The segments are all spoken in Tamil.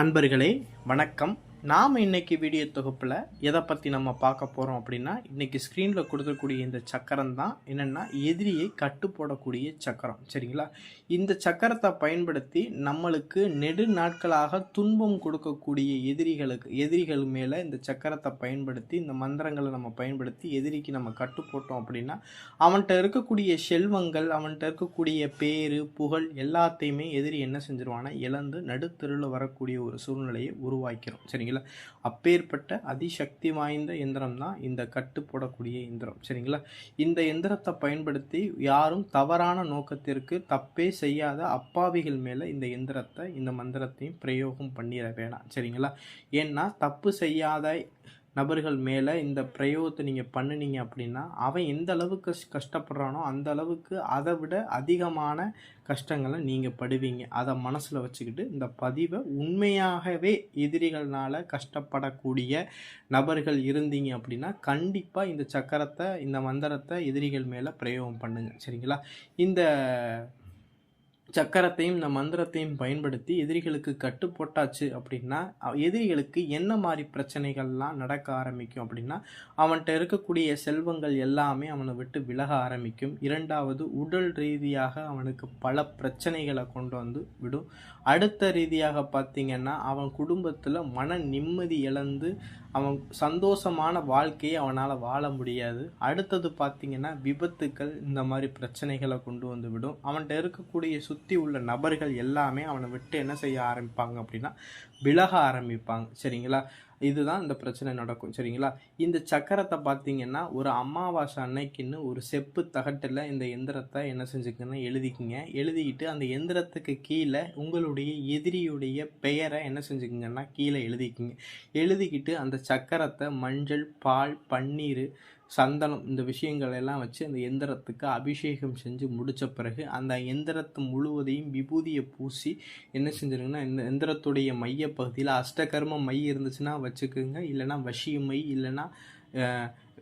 அன்பர்களே வணக்கம். நாம் இன்னைக்கு வீடியோ தொகுப்பில் எதை பற்றி நம்ம பார்க்க போகிறோம் அப்படின்னா இன்றைக்கி ஸ்க்ரீனில் கொடுக்கக்கூடிய இந்த சக்கரம் தான் என்னென்னா எதிரியை கட்டு போடக்கூடிய சக்கரம். சரிங்களா? இந்த சக்கரத்தை பயன்படுத்தி நம்மளுக்கு நெடு நாட்களாக துன்பம் கொடுக்கக்கூடிய எதிரிகளுக்கு எதிரிகள் மேலே இந்த சக்கரத்தை பயன்படுத்தி இந்த மந்திரங்களை நம்ம பயன்படுத்தி எதிரிக்கு நம்ம கட்டு போட்டோம் அப்படின்னா அவன்கிட்ட இருக்கக்கூடிய செல்வங்கள் அவன்கிட்ட இருக்கக்கூடிய பேர் புகழ் எல்லாத்தையுமே எதிரி என்ன செஞ்சிருவானா இழந்து நடுத்தெருவில் வரக்கூடிய ஒரு சூழ்நிலையை உருவாக்கிறோம் சரிங்களா? அப்பேற்பட்ட அதிசக்தி வாய்ந்த எந்திரம் தான் இந்த கட்டு போடக்கூடிய எந்திரம். சரிங்களா? இந்த எந்திரத்தை பயன்படுத்தி யாரும் தவறான நோக்கத்திற்கு தப்பே செய்யாத அப்பாவிகள் மேலே இந்த எந்திரத்தை இந்த மந்திரத்தையும் பிரயோகம் பண்ணிட வேணாம். சரிங்களா? ஏன்னா தப்பு செய்யாத நபர்கள் மேலே இந்த பிரயோகத்தை நீங்கள் பண்ணுனீங்க அப்படின்னா அவன் எந்த அளவுக்கு கஷ்டப்படுறானோ அந்த அளவுக்கு அதை விட அதிகமான கஷ்டங்களை நீங்கள் படுவீங்க. அதை மனசில் வச்சுக்கிட்டு இந்த பதிவை உண்மையாகவே எதிரிகள்னால கஷ்டப்படக்கூடிய நபர்கள் இருந்தீங்க அப்படின்னா கண்டிப்பாக இந்த சக்கரத்தை இந்த மந்திரத்தை எதிரிகள் மேலே பிரயோகம் பண்ணுங்கள் சரிங்களா? இந்த சக்கரத்தையும் இந்த மந்திரத்தையும் பயன்படுத்தி எதிரிகளுக்கு கட்டு போட்டாச்சு அப்படின்னா எதிரிகளுக்கு என்ன மாதிரி பிரச்சனைகள்லாம் நடக்க ஆரம்பிக்கும் அப்படின்னா அவன்கிட்ட இருக்கக்கூடிய செல்வங்கள் எல்லாமே அவனை விட்டு விலக ஆரம்பிக்கும். இரண்டாவது உடல் ரீதியாக அவனுக்கு பல பிரச்சனைகளை கொண்டு வந்து விடும். அடுத்த ரீதியாக பார்த்திங்கன்னா அவன் குடும்பத்தில் மன நிம்மதி இழந்து அவன் சந்தோஷமான வாழ்க்கையை அவனால் வாழ முடியாது. அடுத்தது பார்த்திங்கன்னா விபத்துக்கள் இந்த மாதிரி பிரச்சனைகளை கொண்டு வந்து விடும். அவன்கிட்ட இருக்கக்கூடிய சுற்றி உள்ள நபர்கள் எல்லாமே அவனை விட்டு என்ன செய்ய ஆரம்பிப்பாங்க அப்படின்னா விலக ஆரம்பிப்பாங்க. சரிங்களா? இதுதான் இந்த பிரச்சனை நடக்கும் சரிங்களா? இந்த சக்கரத்தை பார்த்தீங்கன்னா ஒரு அமாவாசை அன்னைக்குன்னு ஒரு செப்பு தகட்டில் இந்த எந்திரத்தை என்ன செஞ்சுக்கன்னா எழுதிக்கிங்க. எழுதிக்கிட்டு அந்த எந்திரத்துக்கு கீழே உங்களுடைய எதிரியுடைய பெயரை என்ன செஞ்சுக்கிங்கன்னா கீழே எழுதிக்கிங்க. எழுதிக்கிட்டு அந்த சக்கரத்தை மஞ்சள் பால் பன்னீர் சந்தனம் இந்த விஷயங்கள் எல்லாம் வச்சு அந்த எந்திரத்துக்கு அபிஷேகம் செஞ்சு முடித்த பிறகு அந்த எந்திரத்தை முழுவதையும் விபூதியை பூசி என்ன செஞ்சிருங்கன்னா இந்த எந்திரத்துடைய மைய பகுதியில் அஷ்டகர்ம மை இருந்துச்சுன்னா வச்சுக்கோங்க. இல்லைன்னா வசிய மை இல்லைன்னா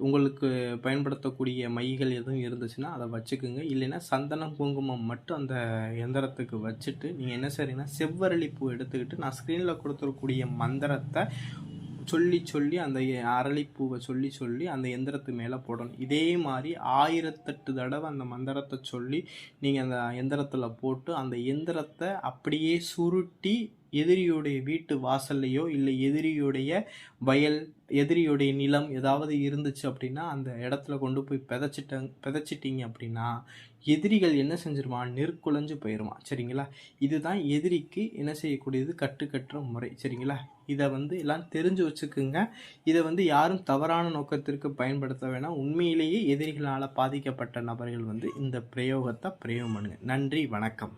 உங்களுக்கு பயன்படுத்தக்கூடிய மைகள் எதுவும் இருந்துச்சுன்னா அதை வச்சுக்கோங்க. இல்லைன்னா சந்தனம் குங்குமம் மட்டும் அந்த எந்திரத்துக்கு வச்சுட்டு நீங்கள் என்ன செய்றீங்கன்னா செவ்வரளி பூ எடுத்துக்கிட்டு நான் ஸ்க்ரீனில் கொடுத்துருக்கூடிய மந்திரத்தை சொல்லி சொல்லி அந்த அரளிப்பூவை சொல்லி சொல்லி அந்த எந்திரத்து மேலே போடணும். இதே மாதிரி ஆயிரத்தெட்டு தடவை அந்த மந்திரத்தை சொல்லி நீங்கள் அந்த எந்திரத்தில் போட்டு அந்த எந்திரத்தை அப்படியே சுருட்டி எதிரியுடைய வீட்டு வாசல்லையோ இல்லை எதிரியுடைய வயல் எதிரியுடைய நிலம் ஏதாவது இருந்துச்சு அப்படின்னா அந்த இடத்துல கொண்டு போய் பிதைச்சிட்டங் பிதைச்சிட்டிங்க அப்படின்னா எதிரிகள் என்ன செஞ்சிருவான் நெற்குலைஞ்சு போயிடுவான் சரிங்களா? இதுதான் எதிரிக்கு என்ன செய்யக்கூடியது? கட்டுக்கட்டுற முறை. சரிங்களா? இதை வந்து எல்லாம் தெரிஞ்சு வச்சுக்குங்க. இதை வந்து யாரும் தவறான நோக்கத்திற்கு பயன்படுத்த வேணாம். உண்மையிலேயே எதிரிகளால் பாதிக்கப்பட்ட நபர்கள் வந்து இந்த பிரயோகத்தை பிரயோகம் பண்ணுங்க. நன்றி வணக்கம்.